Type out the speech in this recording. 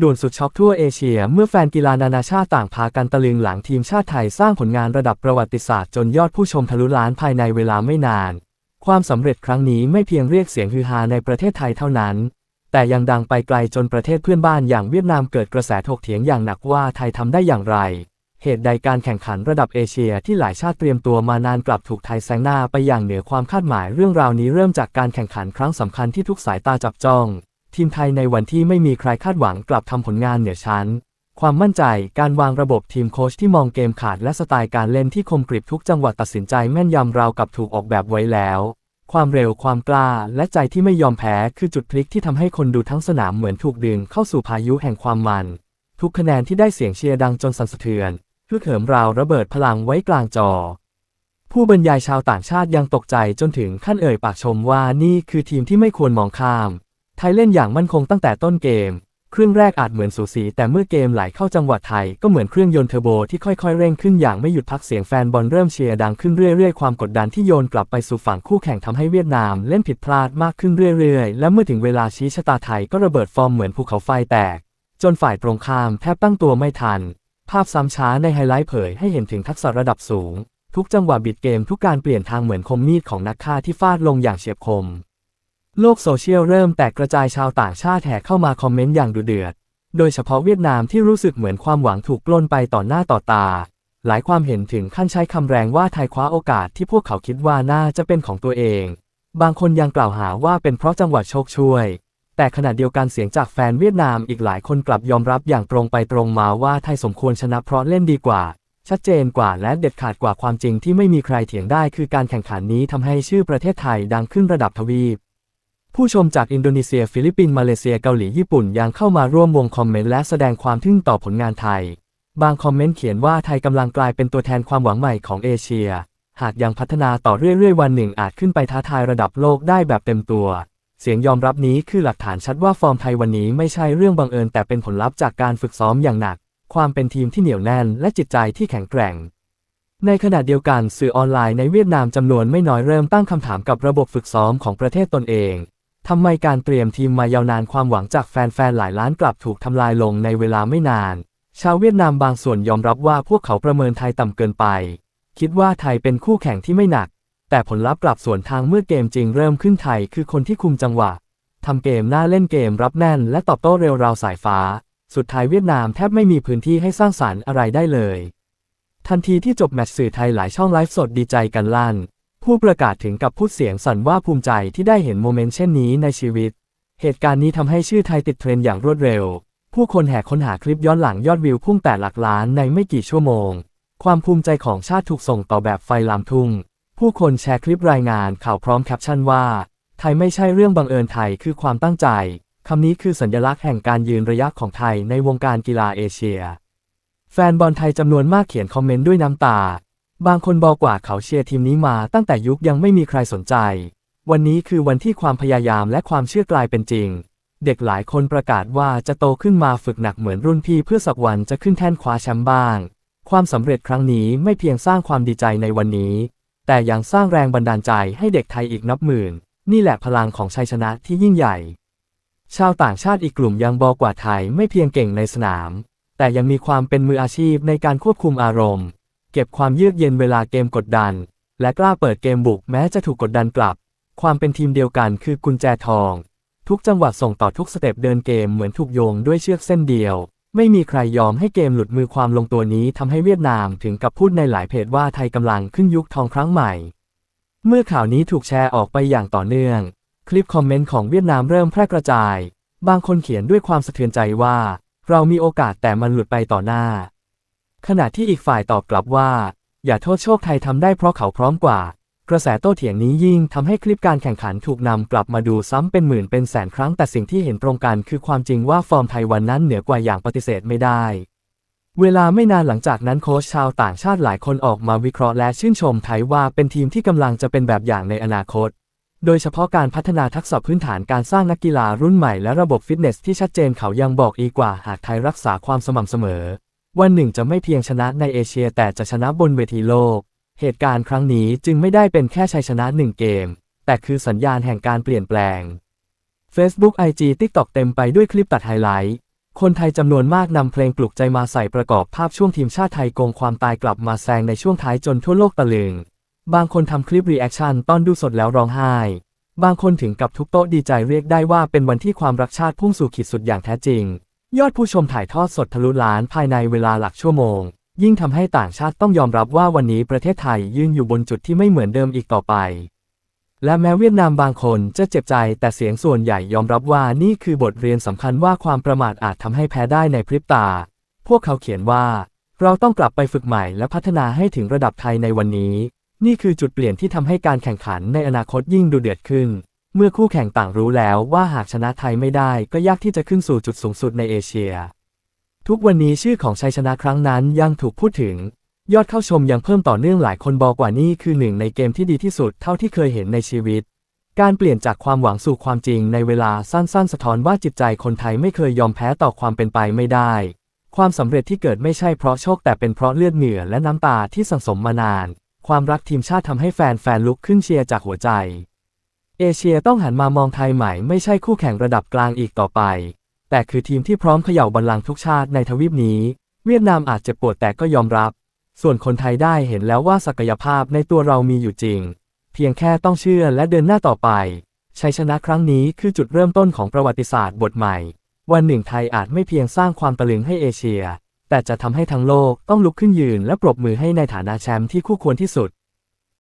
ด่วนสุดช็อกทั่วเอเชีย เมื่อแฟนกีฬานานาชาติต่างพากันตะลึงหลังทีมชาติไทยสร้างผลงานระดับประวัติศาสตร์จนยอดผู้ชมทะลุล้านภายในเวลาไม่นาน ความสำเร็จครั้งนี้ไม่เพียงเรียกเสียงฮือฮาในประเทศไทยเท่านั้น แต่ยังดังไปไกลจนประเทศเพื่อนบ้านอย่างเวียดนามเกิดกระแสถกเถียงอย่างหนักว่าไทยทำได้อย่างไร เหตุใดการแข่งขันระดับเอเชียที่หลายชาติเตรียมตัวมานานกลับถูกไทยแซงหน้าไปอย่างเหนือความคาดหมายเรื่องราวนี้เริ่มจากการแข่งขันครั้งสำคัญที่ทุกสายตาจับจ้อง ทีมไทยในวันที่ไม่มีใครคาดหวังกลับทำผลงานเหนือชั้น ความมั่นใจ การวางระบบทีมโค้ชที่มองเกมขาดและสไตล์การเล่นที่คมกริบทุกจังหวะตัดสินใจแม่นยำราวกับถูกออกแบบไว้แล้ว ความเร็วความกล้าและใจที่ไม่ยอมแพ้คือจุดพลิกที่ทำให้คนดูทั้งสนามเหมือนถูกดึงเข้าสู่พายุแห่งความมัน ทุกคะแนนที่ได้เสียงเชียร์ดังจนสั่นสะเทือนฮึกเหิมราวระเบิดพลังไว้กลางจอผู้บรรยายชาวต่างชาติยังตกใจจนถึงขั้นเอ่ยปากชมว่านี่คือทีมที่ไม่ควรมองข้าม ไทยเล่นอย่างมั่นคงตั้งแต่ต้นเกม ครึ่งแรกอาจเหมือนสูสี แต่เมื่อเกมไหลเข้าจังหวะไทยก็เหมือนเครื่องยนต์เทอร์โบที่ค่อยๆเร่งขึ้นอย่างไม่หยุดพักเสียงแฟนบอลเริ่มเชียร์ดังขึ้นเรื่อยๆ ความกดดันที่โยนกลับไปสู่ฝั่งคู่แข่งทำให้เวียดนามเล่นผิดพลาดมากขึ้นเรื่อยๆ และเมื่อถึงเวลาชี้ชะตาไทยก็ระเบิดฟอร์มเหมือนภูเขาไฟแตก จนฝ่ายตรงข้ามแทบตั้งตัวไม่ทัน ภาพซ้ำช้าในไฮไลท์เผยให้เห็นถึงทักษะระดับสูง ทุกจังหวะบิดเกมทุกการเปลี่ยนทางเหมือนคมมีดของนักฆ่าที่ฟาดลงอย่างเฉียบคม โลกโซเชียลเริ่มแตกกระจายชาวต่างชาติแห่เข้ามาคอมเมนต์อย่างดุเดือด โดยเฉพาะเวียดนามที่รู้สึกเหมือนความหวังถูกปล้นไปต่อหน้าต่อตา หลายความเห็นถึงขั้นใช้คำแรงว่าไทยคว้าโอกาสที่พวกเขาคิดว่าน่าจะเป็นของตัวเอง บางคนยังกล่าวหาว่าเป็นเพราะจังหวะโชคช่วย แต่ขณะเดียวกันเสียงจากแฟนเวียดนามอีกหลายคนกลับยอมรับอย่างตรงไปตรงมาว่าไทยสมควรชนะเพราะเล่นดีกว่า ชัดเจนกว่าและเด็ดขาดกว่าความจริงที่ไม่มีใครเถียงได้ คือการแข่งขันนี้ทำให้ชื่อประเทศไทยดังขึ้นระดับทวีป ผู้ชมจากอินโดนีเซีย ฟิลิปปินส์มาเลเซียเกาหลีญี่ปุ่นยังเข้ามาร่วมวงคอมเมนต์และแสดงความทึ่งต่อผลงานไทย บางคอมเมนต์เขียนว่าไทยกำลังกลายเป็นตัวแทนความหวังใหม่ของเอเชีย หากยังพัฒนาต่อเรื่อยๆ วันหนึ่งอาจขึ้นไปท้าทายระดับโลกได้แบบเต็มตัว เสียงยอมรับนี้คือหลักฐานชัดว่าฟอร์มไทยวันนี้ไม่ใช่เรื่องบังเอิญแต่เป็นผลลัพธ์จากการฝึกซ้อมอย่างหนัก ความเป็นทีมที่เหนียวแน่น และจิตใจที่แข็งแกร่งในขณะเดียวกันสื่อออนไลน์ในเวียดนามจำนวนไม่น้อยเริ่มตั้งคำถามกับระบบฝึกซ้อมของประเทศตนเอง ทำไมการเตรียมทีมมายาวนานความหวังจากแฟนๆ หลายล้านกลับถูกทำลายลงในเวลาไม่นาน ชาวเวียดนามบางส่วนยอมรับว่าพวกเขาประเมินไทยต่ำเกินไป คิดว่าไทยเป็นคู่แข่งที่ไม่หนัก แต่ผลลัพธ์กลับสวนทางเมื่อเกมจริงเริ่มขึ้นไทยคือคนที่คุมจังหวะทำเกมหน้าเล่นเกมรับแน่นและตอบโต้เร็วราวสายฟ้า สุดท้ายเวียดนามแทบไม่มีพื้นที่ให้สร้างสารรค์อะไรได้เลย ทันทีที่จบแมตช์สื่อไทยหลายช่องไลฟ์สดดีใจกันลั่น ผู้ประกาศถึงกับพูดเสียงสั่นว่าภูมิใจที่ได้เห็นโมเมนต์เช่นนี้ในชีวิต เหตุการณ์นี้ทำให้ชื่อไทยติดเทรนด์อย่างรวดเร็ว ผู้คนแห่ค้นหาคลิปย้อนหลังยอดวิวพุ่งแต่หลักล้านในไม่กี่ชั่วโมง ความภูมิใจของชาติถูกส่งต่อแบบไฟลามทุ่ง ผู้คนแชร์คลิปรายงานข่าวพร้อมแคปชั่นว่า ไทยไม่ใช่เรื่องบังเอิญไทยคือความตั้งใจคำนี้คือสัญลักษณ์แห่งการยืนระยะของไทยในวงการกีฬาเอเชีย แฟนบอลไทยจำนวนมากเขียนคอมเมนต์ด้วยน้ำตา บางคนบอกว่าเขาเชียร์ทีมนี้มาตั้งแต่ยุคยังไม่มีใครสนใจ วันนี้คือวันที่ความพยายามและความเชื่อกลายเป็นจริง เด็กหลายคนประกาศว่าจะโตขึ้นมาฝึกหนักเหมือนรุ่นพี่เพื่อสักวันจะขึ้นแท่นคว้าแชมป์บ้าง ความสำเร็จครั้งนี้ไม่เพียงสร้างความดีใจในวันนี้ แต่ยังสร้างแรงบันดาลใจให้เด็กไทยอีกนับหมื่น นี่แหละพลังของชัยชนะที่ยิ่งใหญ่ ชาวต่างชาติอีกกลุ่มยังบอกว่าไทยไม่เพียงเก่งในสนาม แต่ยังมีความเป็นมืออาชีพในการควบคุมอารมณ์ เก็บความเยือกเย็นเวลาเกมกดดัน และกล้าเปิดเกมบุกแม้จะถูกกดดันกลับ ความเป็นทีมเดียวกันคือกุญแจทอง ทุกจังหวะส่งต่อทุกสเต็ปเดินเกมเหมือนถูกโยงด้วยเชือกเส้นเดียว ไม่มีใครยอมให้เกมหลุดมือความลงตัวนี้ทำให้เวียดนามถึงกับพูดในหลายเพจว่าไทยกำลังขึ้นยุคทองครั้งใหม่ เมื่อข่าวนี้ถูกแชร์ออกไปอย่างต่อเนื่อง คลิปคอมเมนต์ของเวียดนามเริ่มแพร่กระจาย บางคนเขียนด้วยความสะเทือนใจว่า เรามีโอกาสแต่มันหลุดไปต่อหน้า ขณะที่อีกฝ่ายตอบกลับว่า อย่าโทษโชคไทยทำได้เพราะเขาพร้อมกว่า กระแสโต้เถียงนี้ยิ่งทำให้คลิปการแข่งขันถูกนำกลับมาดูซ้ำเป็นหมื่นเป็นแสนครั้งแต่สิ่งที่เห็นตรงกันคือความจริงว่าฟอร์มไทยวันนั้นเหนือกว่าอย่างปฏิเสธไม่ได้เวลาไม่นานหลังจากนั้นโค้ชชาวต่างชาติหลายคนออกมาวิเคราะห์และชื่นชมไทยว่าเป็นทีมที่กำลังจะเป็นแบบอย่างในอนาคต โดยเฉพาะการพัฒนาทักษะพื้นฐานการสร้างนักกีฬารุ่นใหม่และระบบฟิตเนสที่ชัดเจนเขายังบอกอีกว่าหากไทยรักษาความสม่ำเสมอ วันหนึ่งจะไม่เพียงชนะในเอเชียแต่จะชนะบนเวทีโลก เหตุการณ์ครั้งนี้จึงไม่ได้เป็นแค่ชัยชนะหนึ่งเกม แต่คือสัญญาณแห่งการเปลี่ยนแปลง Facebook IG TikTok เต็มไปด้วยคลิปตัดไฮไลท์คนไทยจำนวนมากนำเพลงปลุกใจมาใส่ประกอบภาพช่วงทีมชาติไทยโกงความตายกลับมาแซงในช่วงท้ายจนทั่วโลกตะลึง บางคนทำคลิปรีแอคชั่นตอนดูสดแล้วร้องไห้ บางคนถึงกับทุกโต๊ะดีใจเรียกได้ว่าเป็นวันที่ความรักชาติพุ่งสู่ขีดสุดอย่างแท้จริง ยอดผู้ชมถ่ายทอดสดทะลุล้านภายในเวลาหลักชั่วโมง ยิ่งทำให้ต่างชาติต้องยอมรับว่าวันนี้ประเทศไทยยืนอยู่บนจุดที่ไม่เหมือนเดิมอีกต่อไป และแม้เวียดนามบางคนจะเจ็บใจแต่เสียงส่วนใหญ่ยอมรับว่านี่คือบทเรียนสำคัญว่าความประมาทอาจทำให้แพ้ได้ในพริบตา พวกเขาเขียนว่า เราต้องกลับไปฝึกใหม่และพัฒนาให้ถึงระดับไทยในวันนี้ นี่คือจุดเปลี่ยนที่ทำให้การแข่งขันในอนาคตยิ่งดูเดือดขึ้น เมื่อคู่แข่งต่างรู้แล้วว่าหากชนะไทยไม่ได้ก็ยากที่จะขึ้นสู่จุดสูงสุดในเอเชีย ทุกวันนี้ชื่อของชัยชนะครั้งนั้นยังถูกพูดถึง ยอดเข้าชมยังเพิ่มต่อเนื่องหลายคนบอกว่านี่คือหนึ่งในเกมที่ดีที่สุดเท่าที่เคยเห็นในชีวิต การเปลี่ยนจากความหวังสู่ความจริงในเวลาสั้นๆ สะท้อนว่าจิตใจคนไทยไม่เคยยอมแพ้ต่อความเป็นไปไม่ได้ ความสำเร็จที่เกิดไม่ใช่เพราะโชคแต่เป็นเพราะเลือดเหงื่อและน้ำตาที่สังสมมานาน ความรักทีมชาติทำให้แฟนๆลุกขึ้นเชียร์จากหัวใจ เอเชียต้องหันมามองไทยใหม่ไม่ใช่คู่แข่งระดับกลางอีกต่อไป แต่คือทีมที่พร้อมเขย่าบัลลังทุกชาติในทวีปนี้ เวียดนามอาจจะปวดแต่ก็ยอมรับ ส่วนคนไทยได้เห็นแล้วว่าศักยภาพในตัวเรามีอยู่จริง เพียงแค่ต้องเชื่อและเดินหน้าต่อไป ชัยชนะครั้งนี้คือจุดเริ่มต้นของประวัติศาสตร์บทใหม่ วันหนึ่งไทยอาจไม่เพียงสร้างความตะลึงให้เอเชีย แต่จะทำให้ทั้งโลกต้องลุกขึ้นยืนและปรบมือให้ในฐานะแชมป์ที่คู่ควรที่สุด